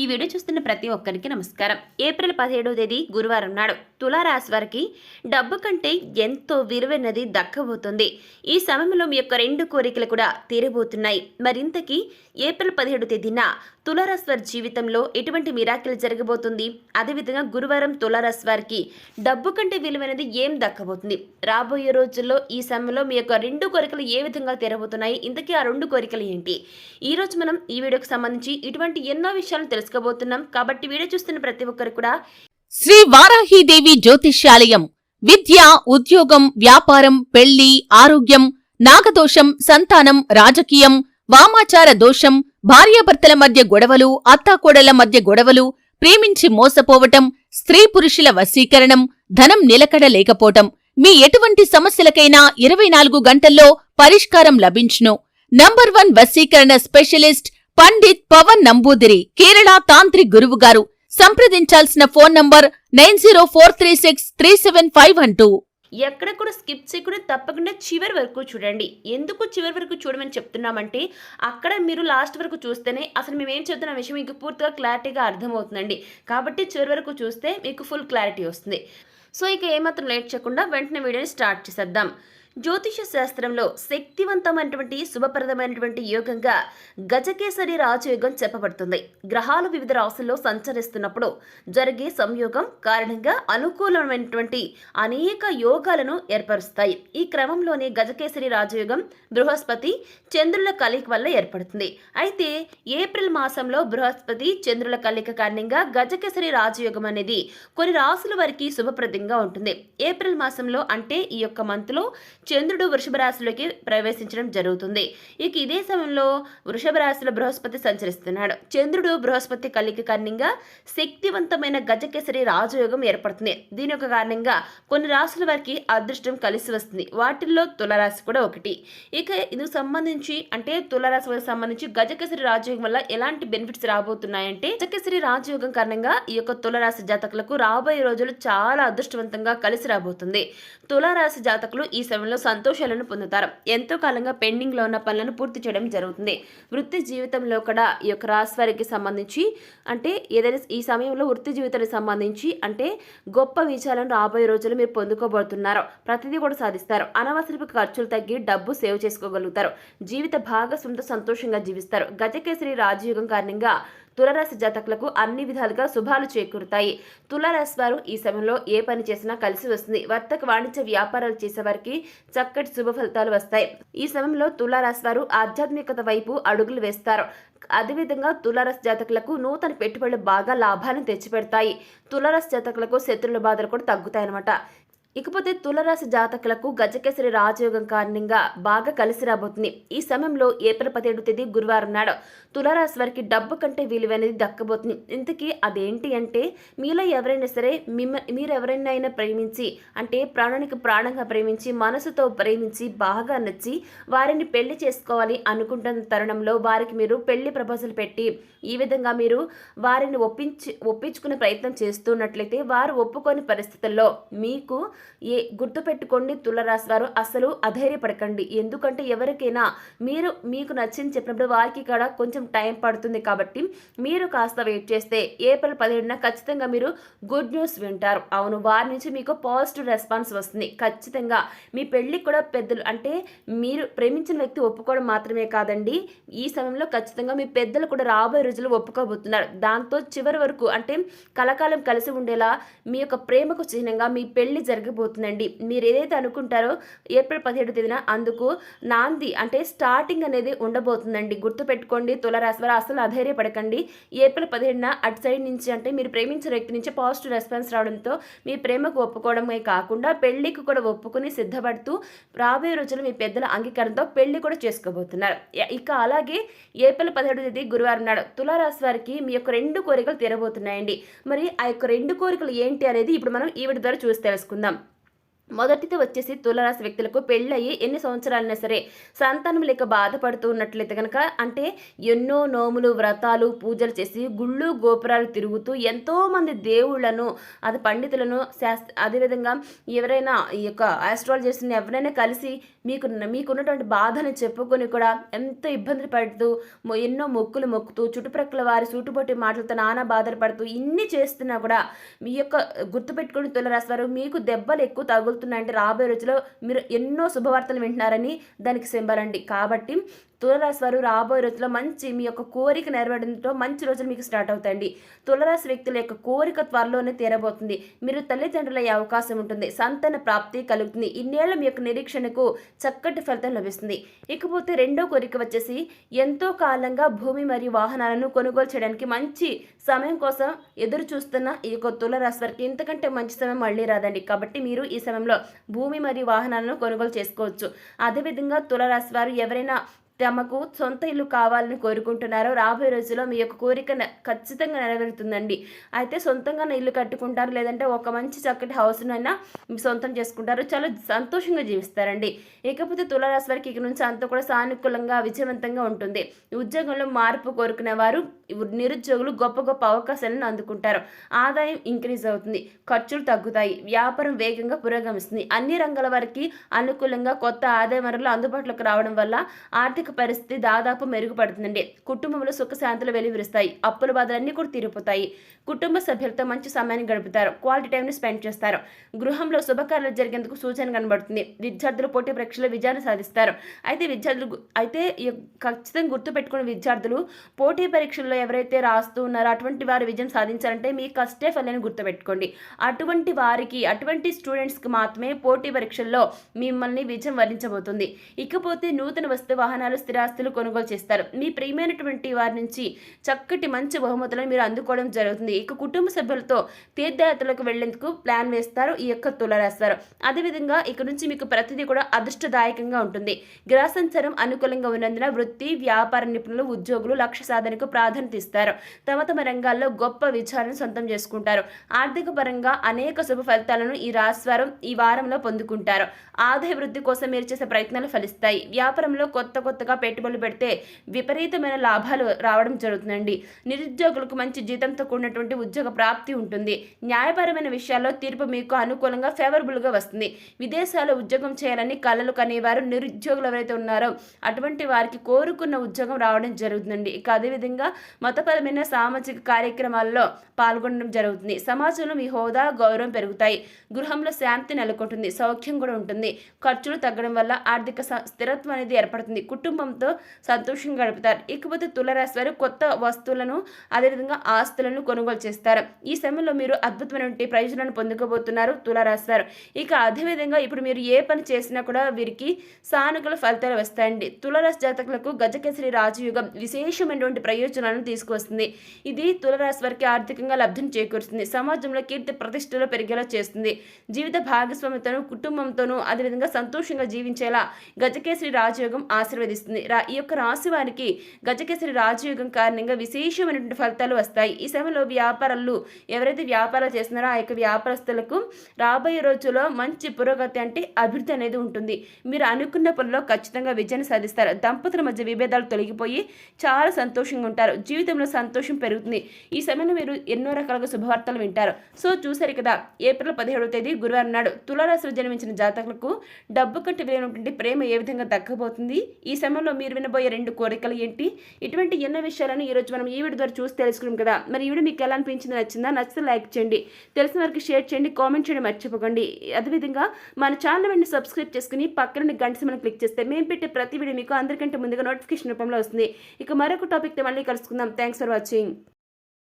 ఈ వీడియో చూస్తున్న ప్రతి ఒక్కరికి నమస్కారం. ఏప్రిల్ పదిహేడవ తేదీ గురువారం నాడు తులారాశి వారికి డబ్బు కంటే ఎంతో విలువైనది దక్కబోతుంది. ఈ సమయంలో మీ యొక్క రెండు కోరికలు కూడా తీరబోతున్నాయి. మరింతకీ ఏప్రిల్ పదిహేడు తేదీన తులారాశి వారి జీవితంలో ఎటువంటి మిరాకిల్ జరగబోతుంది? అదేవిధంగా గురువారం తులారాశి వారికి డబ్బు కంటే విలువైనది ఏం దక్కబోతుంది? రాబోయే రోజుల్లో ఈ సమయంలో మీ యొక్క రెండు కోరికలు ఏ విధంగా తీరబోతున్నాయి? ఇంతకీ ఆ రెండు కోరికలు ఏంటి? ఈరోజు మనం ఈ వీడియోకి సంబంధించి ఇటువంటి ఎన్నో విషయాలు తెలుసుకోబోతున్నాం కాబట్టి వీడియో చూస్తున్న ప్రతి ఒక్కరు కూడా శ్రీ వారాహీదేవి జ్యోతిష్యాలయం. విద్య ఉద్యోగం వ్యాపారం పెళ్ళి ఆరోగ్యం నాగదోషం సంతానం రాజకీయం వామాచార దోషం భార్యాభర్తల మధ్య గొడవలు అత్తాకోడళ్ళ మధ్య గొడవలు ప్రేమించి మోసపోవటం స్త్రీ పురుషుల వశీకరణం ధనం నిలకడ లేకపోవటం. మీ ఎటువంటి సమస్యలకైనా ఇరవై నాలుగు గంటల్లో పరిష్కారం లభించును. నంబర్ వన్ వశీకరణ స్పెషలిస్ట్ పండిత్ పవన్ నంబూదిరి కేరళ తాంత్రిక్ గురువు గారు. సంప్రదించాల్సిన phone number nine zero four three six three seven five one two. ఎక్కడ కూడా స్కిప్ చేయకుండా తప్పకుండా చివరి వరకు చూడండి. ఎందుకు చివరి వరకు చూడమని చెప్తున్నామంటే అక్కడ మీరు లాస్ట్ వరకు చూస్తేనే అసలు మేము ఏం చెప్తున్న విషయం మీకు పూర్తిగా క్లారిటీగా అర్థమవుతుందండి. కాబట్టి చివరి వరకు చూస్తే మీకు ఫుల్ క్లారిటీ వస్తుంది. సో ఇక ఏమాత్రం లేట్ చేయకుండా వెంటనే వీడియోని స్టార్ట్ చేసేద్దాం. జ్యోతిష శాస్త్రంలో శక్తివంతమైనటువంటి శుభప్రదమైనటువంటి యోగంగా గజకేసరి రాజయోగం చెప్పబడుతుంది. గ్రహాలు వివిధ రాశుల్లో సంచరిస్తున్నప్పుడు జరిగే సంయోగం కారణంగా అనుకూలమైనటువంటి అనేక యోగాలను ఏర్పరుస్తాయి. ఈ క్రమంలోనే గజకేసరి రాజయోగం బృహస్పతి చంద్రుల కలయిక వల్ల ఏర్పడుతుంది. అయితే ఏప్రిల్ మాసంలో బృహస్పతి చంద్రుల కలయిక కారణంగా గజకేసరి రాజయోగం అనేది కొన్ని రాశుల వారికి శుభప్రదంగా ఉంటుంది. ఏప్రిల్ మాసంలో అంటే ఈ యొక్క మంత్లో చంద్రుడు వృషభ రాశిలోకి ప్రవేశించడం జరుగుతుంది. ఇక ఇదే సమయంలో వృషభ రాశిలో బృహస్పతి సంచరిస్తున్నాడు. చంద్రుడు బృహస్పతి కలికి కారణంగా శక్తివంతమైన గజకేసరి రాజయోగం ఏర్పడుతుంది. దీని యొక్క కారణంగా కొన్ని రాశుల వారికి అదృష్టం కలిసి వస్తుంది. వాటిల్లో తులరాశి కూడా ఒకటి. ఇక ఇందుకు సంబంధించి అంటే తులరాశి సంబంధించి గజకేసరి రాజయోగం వల్ల ఎలాంటి బెనిఫిట్స్ రాబోతున్నాయంటే గజకేసరి రాజయోగం కారణంగా ఈ యొక్క తులరాశి జాతకులకు రాబోయే రోజులు చాలా అదృష్టవంతంగా కలిసి రాబోతుంది. తులారాశి జాతకులు ఈ సమయంలో సంతోషాలను పొందుతారు. ఎంతో కాలంగా పెండింగ్లో ఉన్న పనులను పూర్తి చేయడం జరుగుతుంది. వృత్తి జీవితంలో కూడా ఈ యొక్క రాశివారికి సంబంధించి అంటే ఏదైనా ఈ సమయంలో వృత్తి జీవితానికి సంబంధించి అంటే గొప్ప విజయాలను రాబోయే రోజులు మీరు పొందుకోబోతున్నారు. ప్రతిదీ కూడా సాధిస్తారు. అనవసరపు ఖర్చులు తగ్గి డబ్బు సేవ్ చేసుకోగలుగుతారు. జీవిత భాగస్వంతో సంతోషంగా జీవిస్తారు. గజకేసరి రాజయోగం కారణంగా తులరాశి జాతకులకు అన్ని విధాలుగా శుభాలు చేకూరుతాయి. తులరాశి వారు ఈ సమయంలో ఏ పని చేసినా కలిసి వస్తుంది. వర్తక వాణిజ్య వ్యాపారాలు చేసేవారికి చక్కటి శుభ ఫలితాలు వస్తాయి. ఈ సమయంలో తులారాశి వారు ఆధ్యాత్మికత వైపు అడుగులు వేస్తారు. అదేవిధంగా తులారాశి జాతకులకు నూతన పెట్టుబడులు బాగా లాభాలను తెచ్చిపెడతాయి. తులారాశి జాతకులకు శత్రుల బాధలు కూడా తగ్గుతాయన్నమాట. ఇకపోతే తులరాశి జాతకులకు గజకేసరి రాజయోగం కారణంగా బాగా కలిసి రాబోతుంది. ఈ సమయంలో ఏప్రిల్ పదిహేడు తేదీ గురువారం నాడు తులరాశి వారికి డబ్బు కంటే విలువైనది దక్కబోతుంది. ఇంతకీ అదేంటి అంటే మీలో ఎవరైనా సరే మిమ్మ మీరు ఎవరైనా అయినా ప్రేమించి అంటే ప్రాణానికి ప్రాణంగా ప్రేమించి మనసుతో ప్రేమించి బాగా నచ్చి వారిని పెళ్ళి చేసుకోవాలి అనుకుంటున్న తరుణంలో వారికి మీరు పెళ్ళి ప్రపోజల్ పెట్టి ఈ విధంగా మీరు వారిని ఒప్పించి ఒప్పించుకునే ప్రయత్నం చేస్తున్నట్లయితే వారు ఒప్పుకోని పరిస్థితుల్లో మీకు ఏ గుర్తుపెట్టుకోండి తులరాశి వారు అసలు అధైర్యపడకండి. ఎందుకంటే ఎవరికైనా మీరు మీకు నచ్చింది చెప్పినప్పుడు వారికి కూడా కొంచెం టైం పడుతుంది కాబట్టి మీరు కాస్త వెయిట్ చేస్తే ఏప్రిల్ పదిహేడున ఖచ్చితంగా మీరు గుడ్ న్యూస్ వింటారు. అవును వారి నుంచి మీకు పాజిటివ్ రెస్పాన్స్ వస్తుంది. ఖచ్చితంగా మీ పెళ్ళికి కూడా పెద్దలు అంటే మీరు ప్రేమించిన వ్యక్తి ఒప్పుకోవడం మాత్రమే కాదండి. ఈ సమయంలో ఖచ్చితంగా మీ పెద్దలు కూడా రాబోయే రోజులు ఒప్పుకోబోతున్నారు. దాంతో చివరి వరకు అంటే కలకాలం కలిసి ఉండేలా మీ యొక్క ప్రేమకు చిహ్నంగా మీ పెళ్ళి జరగబోతుందండి మీరు ఏదైతే అనుకుంటారో ఏప్రిల్ పదిహేడు తేదీన అందుకు నాంది అంటే స్టార్టింగ్ అనేది ఉండబోతుందండి. గుర్తుపెట్టుకోండి తులరాశి వారు అసలు అధైర్యపడకండి. ఏప్రిల్ పదిహేడున అటు సైడ్ నుంచి అంటే మీరు ప్రేమించిన వ్యక్తి నుంచి పాజిటివ్ రెస్పాన్స్ రావడంతో మీ ప్రేమకు ఒప్పుకోవడమే కాకుండా పెళ్ళికి కూడా ఒప్పుకుని సిద్ధపడుతూ రాబోయే రోజులు మీ పెద్దల అంగీకారంతో పెళ్ళి కూడా చేసుకోబోతున్నారు. ఇక అలాగే ఏప్రిల్ పదిహేడు తేదీ గురువారం నాడు తులారాశి వారికి మీ యొక్క రెండు కోరికలు తీరబోతున్నాయండి. మరి ఆ యొక్క రెండు కోరికలు ఏంటి అనేది ఇప్పుడు మనం ఈవిడ ద్వారా చూసి తెలుసుకుందాం. మొదటిది వచ్చేసి తులరాశి వ్యక్తులకు పెళ్ళయి ఎన్ని సంవత్సరాలైనా సరే సంతానం లేక బాధపడుతూ ఉన్నట్లయితే కనుక అంటే ఎన్నో నోములు వ్రతాలు పూజలు చేసి గుళ్ళు గోపురాలు తిరుగుతూ ఎంతోమంది దేవుళ్ళను అది పండితులను శాస్త్ర అదేవిధంగా ఎవరైనా ఈ యొక్క ఆస్ట్రాలజర్స్ని ఎవరైనా కలిసి మీకు మీకున్నటువంటి బాధను చెప్పుకొని కూడా ఎంతో ఇబ్బందులు పడుతూ ఎన్నో మొక్కులు మొక్కుతూ చుట్టుప్రక్కల వారి సూటుపట్టి మాటలతో నానా బాధలు పడుతూ ఇన్ని చేస్తున్నా కూడా మీ యొక్క గుర్తుపెట్టుకుని తులరాశి వారు మీకు దెబ్బలు ఎక్కువ తగులుతున్నాయంటే రాబోయే రోజుల్లో మీరు ఎన్నో శుభవార్తలు వింటున్నారని దానికి సింబల్ అండి. కాబట్టి తులరాశి వారు రాబోయే రోజుల్లో మంచి మీ యొక్క కోరిక నెరవేరడంతో మంచి రోజులు మీకు స్టార్ట్ అవుతాయండి. తులరాశి వ్యక్తుల యొక్క కోరిక త్వరలోనే తీరబోతుంది. మీరు తల్లిదండ్రుల అయ్యే అవకాశం ఉంటుంది. సంతాన ప్రాప్తి కలుగుతుంది. ఇన్నేళ్ళ మీ యొక్క నిరీక్షణకు చక్కటి ఫలితం లభిస్తుంది. ఇకపోతే రెండో కోరిక వచ్చేసి ఎంతో కాలంగా భూమి మరియు వాహనాలను కొనుగోలు చేయడానికి మంచి సమయం కోసం ఎదురు చూస్తున్న ఈ యొక్క తులరాశి వారికి ఇంతకంటే మంచి సమయం మళ్ళీ రాదండి. కాబట్టి మీరు ఈ సమయంలో భూమి మరియు వాహనాలను కొనుగోలు చేసుకోవచ్చు. అదేవిధంగా తులరాశి వారు ఎవరైనా తమకు సొంత ఇల్లు కావాలని కోరుకుంటున్నారో రాబోయే రోజుల్లో మీ యొక్క కోరిక ఖచ్చితంగా నెరవేరుతుందండి. అయితే సొంతంగా ఇల్లు కట్టుకుంటారు లేదంటే ఒక మంచి చక్కటి హౌస్నైనా సొంతం చేసుకుంటారు చాలా సంతోషంగా జీవిస్తారండి. ఇకపోతే తులారాశి వారికి ఇక నుంచి అంతా కూడా సానుకూలంగా విజయవంతంగా ఉంటుంది. ఉద్యోగంలో మార్పు కోరుకునే వారు నిరుద్యోగులు గొప్ప గొప్ప అవకాశాలను అందుకుంటారు. ఆదాయం ఇంక్రీజ్ అవుతుంది ఖర్చులు తగ్గుతాయి వ్యాపారం వేగంగా పురోగమిస్తుంది. అన్ని రంగాల వారికి అనుకూలంగా కొత్త ఆదాయ వనరులు అందుబాటులోకి రావడం వల్ల ఆర్థిక పరిస్థితి దాదాపు మెరుగుపడుతుందండి. కుటుంబంలో సుఖశాంతులు వెలువరిస్తాయి. అప్పుల బాధలన్నీ కూడా తీరిపోతాయి. కుటుంబ సభ్యులతో మంచి సమయాన్ని గడుపుతారు. క్వాలిటీ టైంని స్పెండ్ చేస్తారు. గృహంలో శుభకార్యాలు జరిగేందుకు సూచన కనబడుతుంది. విద్యార్థులు పోటీ పరీక్షలో విజయాన్ని సాధిస్తారు. అయితే విద్యార్థులు అయితే ఖచ్చితంగా గుర్తుపెట్టుకున్న విద్యార్థులు పోటీ పరీక్షల్లో ఎవరైతే రాస్తూ ఉన్నారో అటువంటి వారు విజయం సాధించాలంటే మీ కష్టే ఫలాన్ని గుర్తుపెట్టుకోండి. అటువంటి వారికి అటువంటి స్టూడెంట్స్కి మాత్రమే పోటీ పరీక్షల్లో మిమ్మల్ని విజయం వరించబోతుంది. ఇకపోతే నూతన వస్తు వాహనాలు స్థిరాస్తులు కొనుగోలు చేస్తారు. మీ ప్రియమైనటువంటి వారి నుంచి చక్కటి మంచి బహుమతులను మీరు అందుకోవడం జరుగుతుంది. ఇక కుటుంబ సభ్యులతో తీర్థయాత్రలకు వెళ్ళేందుకు ప్లాన్ వేస్తారు. ఈ యొక్క తులరాస్తారు అదేవిధంగా ఇక నుంచి మీకు ప్రతిదీ కూడా అదృష్టదాయకంగా ఉంటుంది. గ్రహ సంచారం అనుకూలంగా ఉన్నందున వృత్తి వ్యాపార నిపుణులు ఉద్యోగులు లక్ష్య సాధనకు ప్రాధాన్యత ఇస్తారు. తమ తమ రంగాల్లో గొప్ప విజయాలను సొంతం చేసుకుంటారు. ఆర్థిక పరంగా అనేక శుభ ఫలితాలను ఈ రాశివారం ఈ వారంలో పొందుకుంటారు. ఆదాయ వృద్ధి కోసం మీరు చేసే ప్రయత్నాలు ఫలిస్తాయి. వ్యాపారంలో కొత్త కొత్తగా పెట్టుబడులు పెడితే విపరీతమైన లాభాలు రావడం జరుగుతుందండి. నిరుద్యోగులకు మంచి జీతంతో కూడినటువంటి ఉద్యోగ ప్రాప్తి ఉంటుంది. న్యాయపరమైన విషయాల్లో తీర్పు మీకు అనుకూలంగా ఫేవరబుల్గా వస్తుంది. విదేశాల్లో ఉద్యోగం చేయాలని కళలు కనేవారు నిరుద్యోగులు ఎవరైతే ఉన్నారో అటువంటి వారికి కోరుకున్న ఉద్యోగం రావడం జరుగుతుందండి. ఇక అదేవిధంగా మతపరమైన సామాజిక కార్యక్రమాల్లో పాల్గొనడం జరుగుతుంది. సమాజంలో మీ హోదా గౌరవం పెరుగుతాయి. గృహంలో శాంతి నెలకొంటుంది. సౌఖ్యం కూడా ఉంటుంది. ఖర్చులు తగ్గడం వల్ల ఆర్థిక స్థిరత్వం అనేది ఏర్పడుతుంది. కుటుంబంతో సంతోషంగా గడుపుతారు. ఇకపోతే తులరాశి వారు కొత్త వస్తువులను అదేవిధంగా ఆస్తులను కొనుగోలు చేస్తారు. ఈ సమయంలో మీరు అద్భుతమైనటువంటి ప్రయోజనాన్ని పొందుకోబోతున్నారు తులరాశి వారు. ఇక అదేవిధంగా ఇప్పుడు మీరు ఏ పని చేసినా కూడా వీరికి సానుకూల ఫలితాలు వస్తాయండి. తులరాశి జాతకులకు గజకేసరి రాజయుగం విశేషమైనటువంటి ప్రయోజనాలను తీసుకువస్తుంది. ఇది తులరాశి వారికి ఆర్థికంగా లబ్ధిని చేకూరుస్తుంది. సమాజంలో కీర్తి ప్రతిష్టలు పెరిగేలా చేస్తుంది. జీవిత భాగస్వామితోనూ కుటుంబంతోనూ అదేవిధంగా సంతోషంగా జీవించేలా గజకేసరి రాజయోగం ఆశీర్వదిస్తుంది. రా ఈ యొక్క రాశి వారికి గజకేసరి రాజయోగం కారణంగా విశేషమైనటువంటి ఫలితాలు వస్తాయి. ఈ సమయంలో వ్యాపారాలు ఎవరైతే వ్యాపారాలు చేస్తున్నారో ఆ యొక్క వ్యాపారస్తులకు రాబోయే రోజుల్లో మంచి పురోగతి అంటే అభివృద్ధి అనేది ఉంటుంది. మీరు అనుకున్న పనిలో ఖచ్చితంగా విజయాన్ని సాధిస్తారు. దంపతుల మధ్య విభేదాలు తొలగిపోయి చాలా సంతోషంగా ఉంటారు. జీవితంలో సంతోషం పెరుగుతుంది. ఈ సమయంలో మీరు ఎన్నో రకాలుగా శుభవార్తలు వింటారు. సో చూసారు కదా ఏప్రిల్ పదిహేడవ తేదీ గురువారం నాడు తులారాశిలో జన్మించిన జాతకులకు డబ్బు కంటే విలువైనటువంటి ప్రేమ ఏ విధంగా దక్కబోతుంది? ఈ సమయంలో మీరు వినబోయే రెండు కోరికలు ఏంటి? ఇటువంటి ఎన్నో విషయాలను ఈరోజు మనం ఈ వీడియో ద్వారా చూసి తెలుసుకున్నాం కదా. మరి ఈ వీడియో మీకు ఎలా అనిపించింది నచ్చిందా? నచ్చితే లైక్ చేయండి. తెలిసిన వారికి షేర్ చేయండి. కామెంట్ చేయడం మర్చిపోకండి. అదేవిధంగా మన ఛానల్ వెంటనే సబ్స్క్రైబ్ చేసుకుని పక్కన గంట మనం క్లిక్ చేస్తే మేము పెట్టే ప్రతి వీడియో మీకు అందరికంటే ముందుగా నోటిఫికేషన్ రూపంలో వస్తుంది. ఇక మరొక టాపిక్తో మళ్ళీ కలుసుకుందాం. Thanks for watching.